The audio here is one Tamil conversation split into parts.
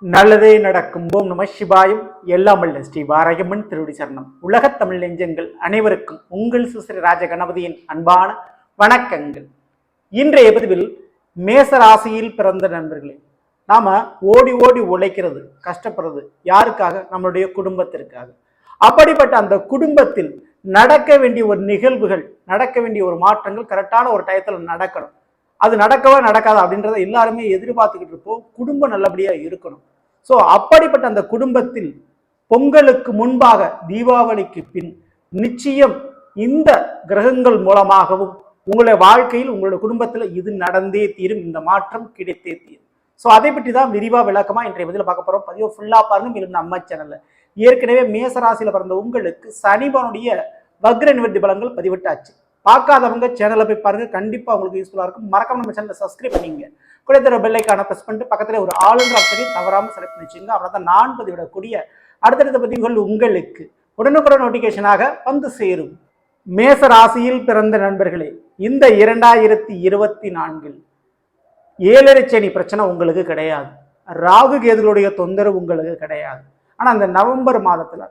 நல்லதே நடக்கும். ஓம் நம சிவாயும். எல்லாம் வல்ல ஸ்ரீ வாராயம்மன் திருவடி சரணம். உலகத் தமிழ் நெஞ்சங்கள் அனைவருக்கும் உங்கள் சுசிரி ராஜ கணபதியின் அன்பான வணக்கங்கள். இன்றைய பதிவில் மேச ராசியில் பிறந்த நண்பர்களே நாம ஓடி ஓடி உழைக்கிறது கஷ்டப்படுறது யாருக்காக? நம்மளுடைய குடும்பத்திற்காக. அப்படிப்பட்ட அந்த குடும்பத்தில் நடக்க வேண்டிய ஒரு நிகழ்வுகள் நடக்க வேண்டிய ஒரு மாற்றங்கள் கரெக்டான ஒரு டயத்தில் நடக்கணும். அது நடக்கவா நடக்காதா அப்படின்றத எல்லாருமே எதிர்பார்த்துக்கிட்டு இருப்போம். குடும்பம் நல்லபடியாக இருக்கணும். ஸோ அப்படிப்பட்ட அந்த குடும்பத்தில் பொங்கலுக்கு முன்பாக தீபாவளிக்கு பின் நிச்சயம் இந்த கிரகங்கள் மூலமாகவும் உங்களுடைய வாழ்க்கையில் உங்களுடைய குடும்பத்தில் இது நடந்தே தீரும் இந்த மாற்றம் கிடைத்தே தீரும். ஸோ அதை பற்றி தான் விரிவாக விளக்கமாக இன்றைய பதில் பார்க்க போகிறோம் பதிவு ஃபுல்லாக பாருங்க மேலும் நம்ம சேனலில் ஏற்கனவே மேசராசியில் பிறந்த உங்களுக்கு சனிபனுடைய வக்ர நிவர்த்தி பலங்கள் பதிவிட்டாச்சு. பார்க்காதவங்க சேனலை போய் பாருங்கள் கண்டிப்பாக உங்களுக்கு யூஸ்ஃபுல்லாக இருக்கும். மறக்காம நம்ம சேனலை சப்ஸ்கிரைப் பண்ணிங்க கூட தர பெல்லைக்கான ப்ரெஸ் பண்ணிட்டு பக்கத்தில் ஒரு ஆளுன்ற ஆப்ஷனையும் தவறாமல் செலக்ட் பண்ணி வச்சுங்க அவ்வளோ தான் நான் பதிவிடக்கூடிய அடுத்தடுத்த பதிவுகள் உங்களுக்கு உடனுக்குடன் நோட்டிஃபிகேஷனாக வந்து சேரும். மேச ராசியில் பிறந்த நண்பர்களே இந்த இரண்டாயிரத்தி இருபத்தி நான்கில் ஏழரை சனி பிரச்சனை உங்களுக்கு கிடையாது. ராகு கேதுகளுடைய தொந்தரவு உங்களுக்கு கிடையாது. ஆனால் அந்த நவம்பர் மாதத்தில்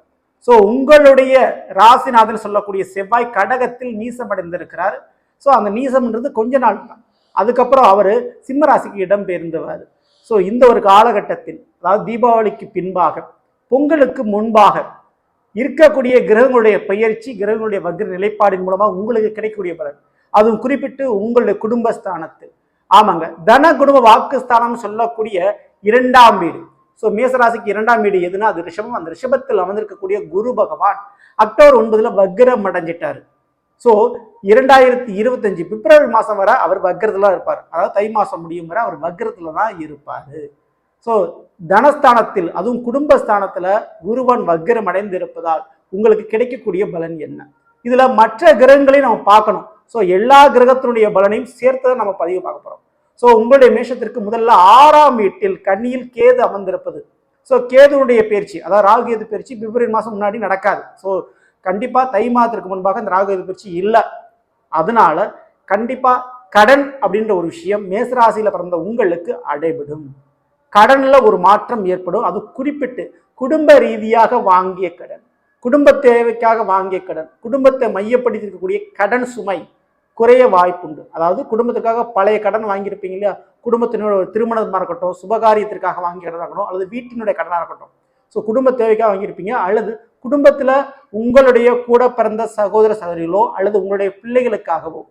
ஸோ உங்களுடைய ராசிநாதன் சொல்லக்கூடிய செவ்வாய் கடகத்தில் நீசமடைந்திருக்கிறார். ஸோ அந்த நீசம்ன்றது கொஞ்ச நாள் தான். அதுக்கப்புறம் அவர் சிம்ம ராசிக்கு இடம் பெயர்ந்துவார் ஸோ இந்த ஒரு காலகட்டத்தில் அதாவது தீபாவளிக்கு பின்பாக பொங்கலுக்கு முன்பாக இருக்கக்கூடிய கிரகங்களுடைய பயிற்சி கிரகங்களுடைய வக்ர நிலைப்பாடின் மூலமாக உங்களுக்கு கிடைக்கக்கூடிய பலன். அதுவும் குறிப்பிட்டு உங்களுடைய குடும்பஸ்தானத்தில். ஆமாங்க. தன குடும்ப வாக்குஸ்தானம் சொல்லக்கூடிய இரண்டாம் வீடு. ஸோ மேசராசிக்கு இரண்டாம் வீடு எதுனா அது ரிஷபம். அந்த ரிஷபத்தில் அமர்ந்திருக்கக்கூடிய குரு பகவான் அக்டோபர் ஒன்பதுல வக்ரம் அடைஞ்சிட்டாரு. ஸோ இரண்டாயிரத்தி இருபத்தஞ்சு பிப்ரவரி மாதம் வரை அவர் வக்ரத்துல இருப்பார். அதாவது தை மாதம் முடியும் வரை அவர் வக்ரத்துல தான் இருப்பார். ஸோ தனஸ்தானத்தில் அதுவும் குடும்பஸ்தானத்தில் குருவான் வக்ரம் அடைந்திருப்பதால் உங்களுக்கு கிடைக்கக்கூடிய பலன் என்ன? இதில் மற்ற கிரகங்களையும் நம்ம பார்க்கணும். ஸோ எல்லா கிரகத்தினுடைய பலனையும் சேர்த்து தான் நம்ம பதிவு பார்க்க போகிறோம் ஸோ உங்களுடைய மேஷத்திற்கு முதல்ல ஆறாம் வீட்டில் கண்ணியில் கேது அமர்ந்திருப்பது. ஸோ கேதுனுடைய பயிற்சி அதாவது ராகு கேது பயிற்சி பிப்ரவரி மாதம் முன்னாடி நடக்காது. ஸோ கண்டிப்பாக தை மாதத்திற்கு முன்பாக அந்த ராகு கேது பயிற்சி இல்லை. அதனால கண்டிப்பாக கடன் அப்படின்ற ஒரு விஷயம் மேசராசியில் பிறந்த உங்களுக்கு அடைபடும். கடனில் ஒரு மாற்றம் ஏற்படும். அது குறிப்பிட்டு குடும்ப ரீதியாக வாங்கிய கடன் குடும்ப தேவைக்காக வாங்கிய கடன் குடும்பத்தை மையப்படுத்தி இருக்கக்கூடிய கடன் சுமை குறைய வாய்ப்புண்டு. அதாவது குடும்பத்துக்காக பழைய கடன் வாங்கியிருப்பீங்க இல்லையா? குடும்பத்தினோட ஒரு திருமணமாக இருக்கட்டும் சுபகாரியத்திற்காக வாங்கி கடனாக இருக்கட்டும் அல்லது வீட்டினுடைய கடனாக இருக்கட்டும். ஸோ குடும்ப தேவைக்காக வாங்கியிருப்பீங்க அல்லது குடும்பத்தில் உங்களுடைய கூட பிறந்த சகோதர சகோதரிகளோ அல்லது உங்களுடைய பிள்ளைகளுக்காகவோ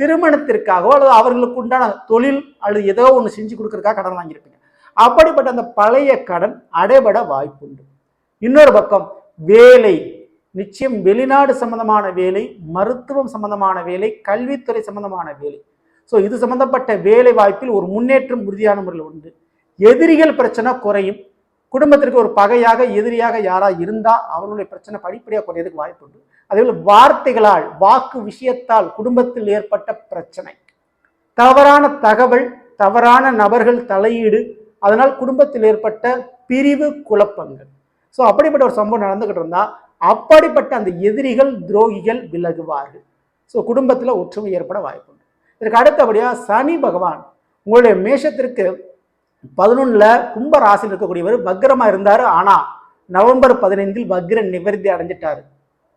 திருமணத்திற்காகவோ அல்லது அவர்களுக்கு உண்டான தொழில் அல்லது ஏதோ ஒன்று செஞ்சு கொடுக்கறதுக்காக கடன் வாங்கியிருப்பீங்க. அப்படிப்பட்ட அந்த பழைய கடன் அடைபட வாய்ப்புண்டு. இன்னொரு பக்கம் வேலை. நிச்சயம் வெளிநாடு சம்பந்தமான வேலை மருத்துவம் சம்பந்தமான வேலை கல்வித்துறை சம்பந்தமான வேலை. ஸோ இது சம்பந்தப்பட்ட வேலை வாய்ப்பில் ஒரு முன்னேற்றம் உறுதியான முறையில் உண்டு. எதிரிகள் பிரச்சனை குறையும். குடும்பத்திற்கு ஒரு பகையாக எதிரியாக யாரா இருந்தா அவர்களுடைய பிரச்சனை படிப்படியாக குறையதுக்கு வாய்ப்பு உண்டு. அதேபோல் வார்த்தைகளால் வாக்கு விஷயத்தால் குடும்பத்தில் ஏற்பட்ட பிரச்சனை. தவறான தகவல் தவறான நபர்கள் தலையீடு அதனால் குடும்பத்தில் ஏற்பட்ட பிரிவு குழப்பங்கள். ஸோ அப்படிப்பட்ட ஒரு சம்பவம் நடந்துகிட்டு இருந்தால் அப்படிப்பட்ட அந்த எதிரிகள் துரோகிகள் விலகுவார்கள். ஸோ குடும்பத்தில் ஒற்றுமை ஏற்பட வாய்ப்புண்டு. இதற்கு அடுத்தபடியாக சனி பகவான் உங்களுடைய மேஷத்திற்கு பதினொன்றில் கும்ப ராசியில் இருக்கக்கூடியவர் பக்ரமாக இருந்தார். ஆனால் நவம்பர் பதினைந்தில் பக்ர நிவர்த்தி அடைஞ்சிட்டாரு.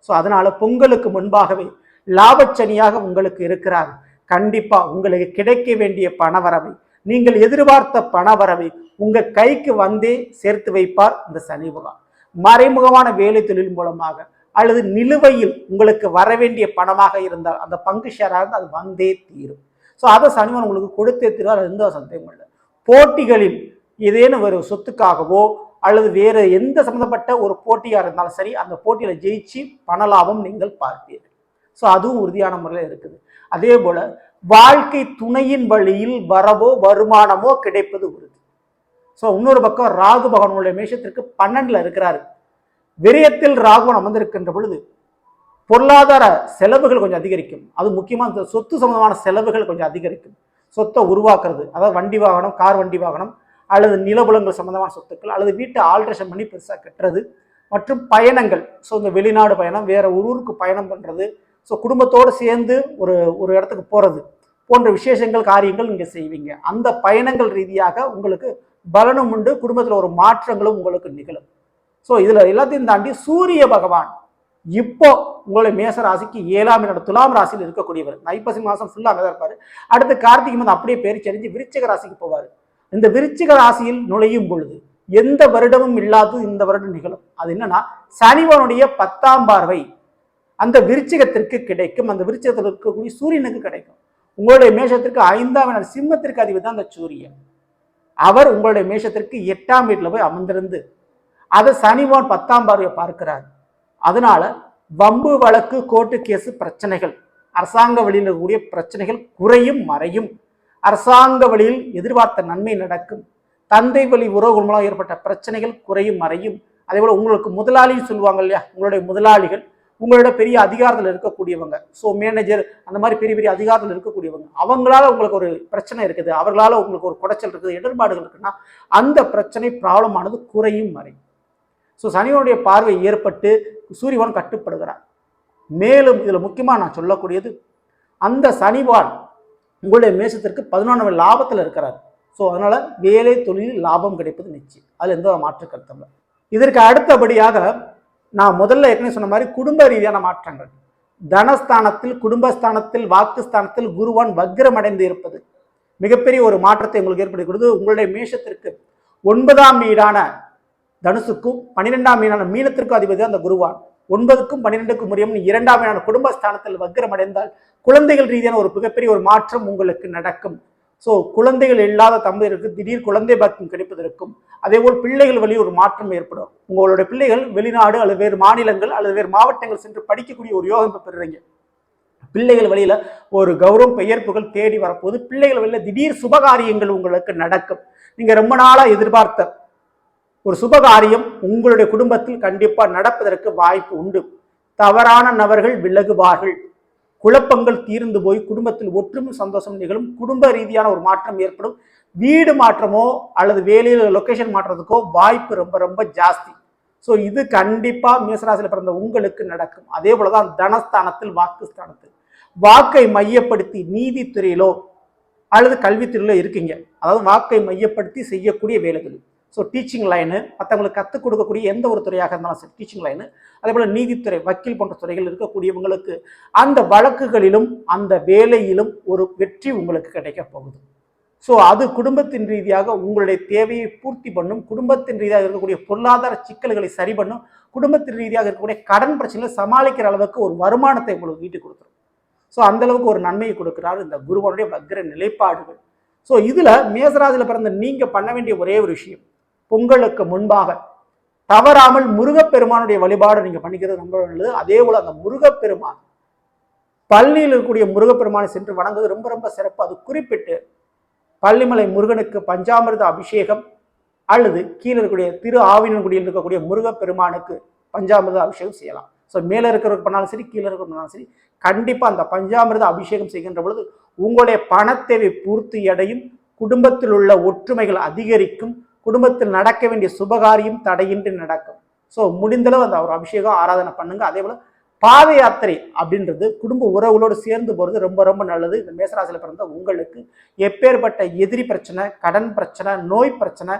ஸோ அதனால் பொங்கலுக்கு முன்பாகவே லாபச்சனியாக உங்களுக்கு இருக்கிறார். கண்டிப்பாக உங்களுக்கு கிடைக்க வேண்டிய பணவரவை நீங்கள் எதிர்பார்த்த பணவரவை உங்கள் கைக்கு வந்தே சேர்த்து வைப்பார் இந்த சனி பகவான். மறைமுகமான வேலை தொழில் மூலமாக அல்லது நிலுவையில் உங்களுக்கு வர வேண்டிய பணமாக இருந்தால் அந்த பங்கு ஷேராக இருந்தால் அது வந்தே தீரும். ஸோ அதை சனிவன் உங்களுக்கு கொடுத்தே தீர்வார். அது எந்த சந்தேகமும் இல்லை. போட்டிகளில் ஏதேனும் ஒரு சொத்துக்காகவோ அல்லது வேறு எந்த சம்மந்தப்பட்ட ஒரு போட்டியாக இருந்தாலும் சரி அந்த போட்டியில் ஜெயிச்சு பண லாபம் நீங்கள் பார்ப்பீர்கள். ஸோ அதுவும் உறுதியான முறையில் இருக்குது. அதே போல் வாழ்க்கை துணையின் வழியில் வரவோ வருமானமோ கிடைப்பது உறுதி. ஸோ இன்னொரு பக்கம் ராகு பகவானுடைய மேஷத்திற்கு பன்னெண்டில் இருக்கிறார். விரயத்தில் ராகுவன் அமர்ந்திருக்கின்ற பொழுது பொருளாதார செலவுகள் கொஞ்சம் அதிகரிக்கும். அது முக்கியமாக இந்த சொத்து சம்பந்தமான செலவுகள் கொஞ்சம் அதிகரிக்கும். சொத்தை உருவாக்குறது அதாவது வண்டி வாகனம் கார் வண்டி வாகனம் அல்லது நிலபுலங்கள் சம்பந்தமான சொத்துக்கள் அல்லது வீட்டை ஆல்ட்ரேஷன் பண்ணி பெருசாக கட்டுறது மற்றும் பயணங்கள். ஸோ இந்த வெளிநாடு பயணம் வேற ஒரு ஊருக்கு பயணம் பண்ணுறது ஸோ குடும்பத்தோடு சேர்ந்து ஒரு ஒரு இடத்துக்கு போகிறது போன்ற விசேஷங்கள் காரியங்கள் நீங்கள் செய்வீங்க. அந்த பயணங்கள் ரீதியாக உங்களுக்கு பலனும் உண்டு. குடும்பத்தில் ஒரு மாற்றங்களும் உங்களுக்கு நிகழும். ஸோ இதில் எல்லாத்தையும் தாண்டி சூரிய பகவான் இப்போ உங்களுடைய மேச ராசிக்கு ஏழாம் இடம் துலாம் ராசியில் இருக்கக்கூடியவர். ஐப்பசி மாதம் ஃபுல்லாக அங்கே தான் இருப்பார். அடுத்து கார்த்திகை மாதம் அப்படியே பேர் செறிஞ்சு விருச்சிக ராசிக்கு போவார். இந்த விருச்சிக ராசியில் நுழையும் பொழுது எந்த வருடமும் இல்லாதது இந்த வருடம் நிகழும். அது என்னன்னா சனிவனுடைய பத்தாம் பார்வை அந்த விருச்சிகத்திற்கு கிடைக்கும். அந்த விருச்சிகத்தில் இருக்கக்கூடிய சூரியனுக்கு கிடைக்கும். உங்களுடைய மேஷத்திற்கு ஐந்தாம் இடம் சிம்மத்திற்கு அதிபதி தான் அந்த சூரியன். அவர் உங்களுடைய மேஷத்திற்கு எட்டாம் வீட்டில் போய் அமர்ந்திருந்து அதை சனிவான் பத்தாம் பார்வையை பார்க்கிறார். அதனால வம்பு வழக்கு கோர்ட்டு கேஸு பிரச்சனைகள் அரசாங்க வழியில் இருக்கக்கூடிய பிரச்சனைகள் குறையும் மறையும். அரசாங்க வழியில் எதிர்பார்த்த நன்மை நடக்கும். தந்தை வழி உறவுகள் மூலம் ஏற்பட்ட பிரச்சனைகள் குறையும் மறையும். அதே போல் உங்களுக்கு முதலாளின்னு சொல்லுவாங்க இல்லையா? உங்களுடைய முதலாளிகள் உங்களோட பெரிய அதிகாரத்தில் இருக்கக்கூடியவங்க. ஸோ மேனேஜர் அந்த மாதிரி பெரிய பெரிய அதிகாரத்தில் இருக்கக்கூடியவங்க. அவங்களால உங்களுக்கு ஒரு பிரச்சனை இருக்குது. அவர்களால் உங்களுக்கு ஒரு குடைச்சல் இருக்குது இடர்பாடுகள் இருக்குன்னா அந்த பிரச்சனை ப்ராப்ளம் ஆனது குறையும் மறையும் ஸோ சனிவனுடைய பார்வை ஏற்பட்டு சூரியவன் கட்டுப்படுகிறார். மேலும் இதில் முக்கியமாக நான் சொல்லக்கூடியது அந்த சனிவான் உங்களுடைய மேசத்திற்கு பதினொன்றாம் லாபத்தில் இருக்கிறார். ஸோ அதனால் வேலை தொழிலில் லாபம் கிடைப்பது நிச்சயம். அதில் எந்த மாற்று கருத்தும் இல்லை. இதற்கு அடுத்தபடியாக நான் முதல்ல ஏற்கனவே சொன்ன மாதிரி குடும்ப ரீதியான மாற்றங்கள். தனஸ்தானத்தில் குடும்பஸ்தானத்தில் வாக்குஸ்தானத்தில் குருவான் வக்ரமடைந்து இருப்பது. மிகப்பெரிய ஒரு மாற்றத்தை உங்களுக்கு ஏற்படுத்தி உங்களுடைய மேஷத்திற்கு ஒன்பதாம் வீடான தனுசுக்கும் பன்னிரெண்டாம் வீடான மீனத்திற்கும் அதிபதி அந்த குருவான். ஒன்பதுக்கும் பன்னிரெண்டுக்கும் முறையும் இரண்டாம் வீடான குடும்பஸ்தானத்தில் வக்ரமடைந்தால் குழந்தைகள் ரீதியான ஒரு மிகப்பெரிய ஒரு மாற்றம் உங்களுக்கு நடக்கும். ஸோ குழந்தைகள் இல்லாத தம்பதியருக்கு திடீர் குழந்தை பாக்கியம் கிடைப்பதற்கும் அதேபோல் பிள்ளைகள் வழி ஒரு மாற்றம் ஏற்படும். உங்களுடைய பிள்ளைகள் வெளிநாடு அல்லது வேறு மாநிலங்கள் அல்லது வேறு மாவட்டங்கள் சென்று படிக்கக்கூடிய ஒரு யோகம் பெறுறீங்க. பிள்ளைகள் வழியில ஒரு கௌரவம் பெயர்ப்புகள் தேடி வரப்போது பிள்ளைகள் வழியில திடீர் சுபகாரியங்கள் உங்களுக்கு நடக்கும். நீங்க ரொம்ப நாளா எதிர்பார்த்த ஒரு சுபகாரியம் உங்களுடைய குடும்பத்தில் கண்டிப்பா நடப்பதற்கு வாய்ப்பு உண்டு. தவறான நபர்கள் விலகுவார்கள். குழப்பங்கள் தீர்ந்து போய் குடும்பத்தில் ஒற்றுமை சந்தோஷம் நிகழும் குடும்ப ரீதியான ஒரு மாற்றம் ஏற்படும். வீடு மாற்றமோ அல்லது வேலையில் லொக்கேஷன் மாற்றத்துக்கோ வாய்ப்பு ரொம்ப ரொம்ப ஜாஸ்தி. ஸோ இது கண்டிப்பாக மேசராசியில் பிறந்த உங்களுக்கு நடக்கும். அதே போலதான் தனஸ்தானத்தில் வாக்குஸ்தானத்தில். வாக்கை மையப்படுத்தி நீதித்துறையிலோ அல்லது கல்வித்துறையிலோ இருக்கீங்க. அதாவது வாக்கை மையப்படுத்தி செய்யக்கூடிய வேலைகள். ஸோ டீச்சிங் லைனு மற்றவங்களுக்கு கற்றுக் கொடுக்கக்கூடிய எந்த ஒரு துறையாக இருந்தாலும் சரி டீச்சிங் லைனு அதே போல் நீதித்துறை வக்கீல் போன்ற துறைகள் இருக்கக்கூடியவங்களுக்கு அந்த வழக்குகளிலும் அந்த வேலையிலும் ஒரு வெற்றி உங்களுக்கு கிடைக்க போகுது. ஸோ அது குடும்பத்தின் ரீதியாக உங்களுடைய தேவையை பூர்த்தி பண்ணும் குடும்பத்தின் ரீதியாக இருக்கக்கூடிய பொருளாதார சிக்கல்களை சரி பண்ணும் குடும்பத்தின் ரீதியாக இருக்கக்கூடிய கடன் பிரச்சனைகளை சமாளிக்கிற அளவுக்கு ஒரு வருமானத்தை உங்களுக்கு ஈட்டு கொடுத்துரும். ஸோ அந்த அளவுக்கு ஒரு நன்மையை கொடுக்கிறார் இந்த குருவனுடைய வக்ர நிலைப்பாடுகள். ஸோ இதில் மேசராஜில் பிறந்த நீங்கள் பண்ண வேண்டிய ஒரே ஒரு விஷயம் பொங்கலுக்கு முன்பாக தவறாமல் முருகப்பெருமானுடைய வழிபாடு நீங்கள் பண்ணிக்கிறது ரொம்ப நல்லது. அதே போல் அந்த முருகப்பெருமான் பள்ளியில் இருக்கக்கூடிய முருகப்பெருமானை சென்று வணங்குவது ரொம்ப ரொம்ப சிறப்பு. அது குறிப்பிட்டு பள்ளிமலை முருகனுக்கு பஞ்சாமிர்த அபிஷேகம் அல்லது கீழே இருக்கக்கூடிய திரு ஆவினன்குடியில் இருக்கக்கூடிய முருகப்பெருமானுக்கு பஞ்சாமிர்த அபிஷேகம் செய்யலாம். ஸோ மேலே இருக்கிறவங்க பண்ணாலும் சரி கீழே இருக்கிற பண்ணாலும் சரி கண்டிப்பாக அந்த பஞ்சாமிர்த அபிஷேகம் செய்கின்ற பொழுது உங்களுடைய பணத்தேவை பூர்த்தி அடையும் குடும்பத்தில் உள்ள ஒற்றுமைகள் அதிகரிக்கும் குடும்பத்தில் நடக்க வேண்டிய சுபகாரியம் தடையின்றி நடக்கும். ஸோ முடிந்தளவு அந்த ஒரு அபிஷேகம் ஆராதனை பண்ணுங்க. அதே போல் பாத யாத்திரை அப்படின்றது குடும்ப உறவுகளோடு சேர்ந்து போகிறது ரொம்ப ரொம்ப நல்லது. இந்த மேசராசியில் பிறந்த உங்களுக்கு எப்பேற்பட்ட எதிரி பிரச்சனை கடன் பிரச்சனை நோய் பிரச்சனை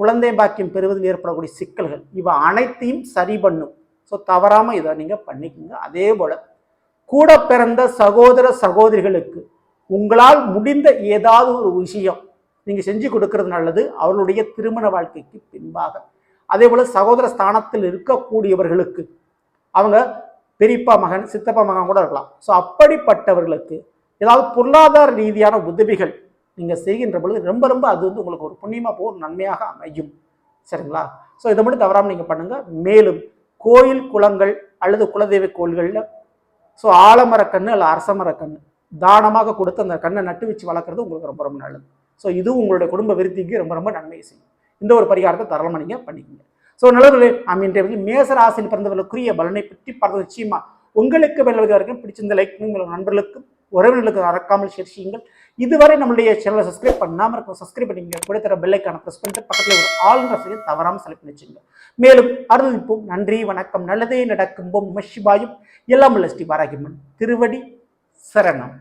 குழந்தை பாக்கியம் பெறுவதில் ஏற்படக்கூடிய சிக்கல்கள் இவை அனைத்தையும் சரி பண்ணும். ஸோ தவறாமல் இதை நீங்கள் பண்ணிக்கோங்க. அதே போல் கூட பிறந்த சகோதர சகோதரிகளுக்கு உங்களால் முடிந்த ஏதாவது ஒரு விஷயம் நீங்கள் செஞ்சு கொடுக்கறது நல்லது. அவர்களுடைய திருமண வாழ்க்கைக்கு பின்பாக. அதே போல் சகோதர ஸ்தானத்தில் இருக்கக்கூடியவர்களுக்கு அவங்க பெரியப்பா மகன் சித்தப்பா மகன் கூட இருக்கலாம். ஸோ அப்படிப்பட்டவர்களுக்கு ஏதாவது பொருளாதார ரீதியான உதவிகள் நீங்கள் செய்கின்ற பொழுது ரொம்ப ரொம்ப அது வந்து உங்களுக்கு ஒரு புண்ணியமாக போகும் நன்மையாக அமையும். சரிங்களா? ஸோ இதை மட்டும் தவறாமல் நீங்கள் பண்ணுங்கள் மேலும் கோயில் குளங்கள் அல்லது குலதெய்வ கோயில்களில் ஸோ ஆலமரக்கன்று அல்ல அரசமரக்கன்று தானமாக கொடுத்து அந்த கண்ணை நட்டு வச்சு வளர்க்குறது உங்களுக்கு ரொம்ப ரொம்ப நல்லது. ஸோ இதுவும் உங்களுடைய குடும்ப விருத்திக்கு ரொம்ப ரொம்ப நன்மை செய்யும். இந்த ஒரு பரிகாரத்தை தரலமாக நீங்கள் பண்ணிக்கோங்க. ஸோ நல்லவர்களே ஐ இன்றைய வந்து பிறந்தவர்களுக்குரிய பலனை பற்றி பார்த்து நிச்சயமா உங்களுக்கு வெள்ளவதாக பிடிச்சிருந்த லைக் உங்கள் நண்பர்களுக்கும் உறவினர்களுக்கு மறக்காமல் ஷேர் செய்யுங்கள். இதுவரை நம்மளுடைய சேனலை சப்ஸ்கிரைப் பண்ணாமல் இருக்கும் சப்ஸ்கிரைப் பண்ணிங்க கூட தர பெல்லைக்கான ப்ரெஸ் பண்ணிட்டு பக்கத்தில் ஒரு ஆல் ரசையும் தவறாமல் செலக்ட் பண்ணி வச்சுங்க மேலும் அருள்ப்போம் நன்றி வணக்கம் நல்லதே நடக்கும். பொம் சிவாயும். எல்லாம் உள்ள ஸ்ரீ பாராகிமன் திருவடி சரணம்.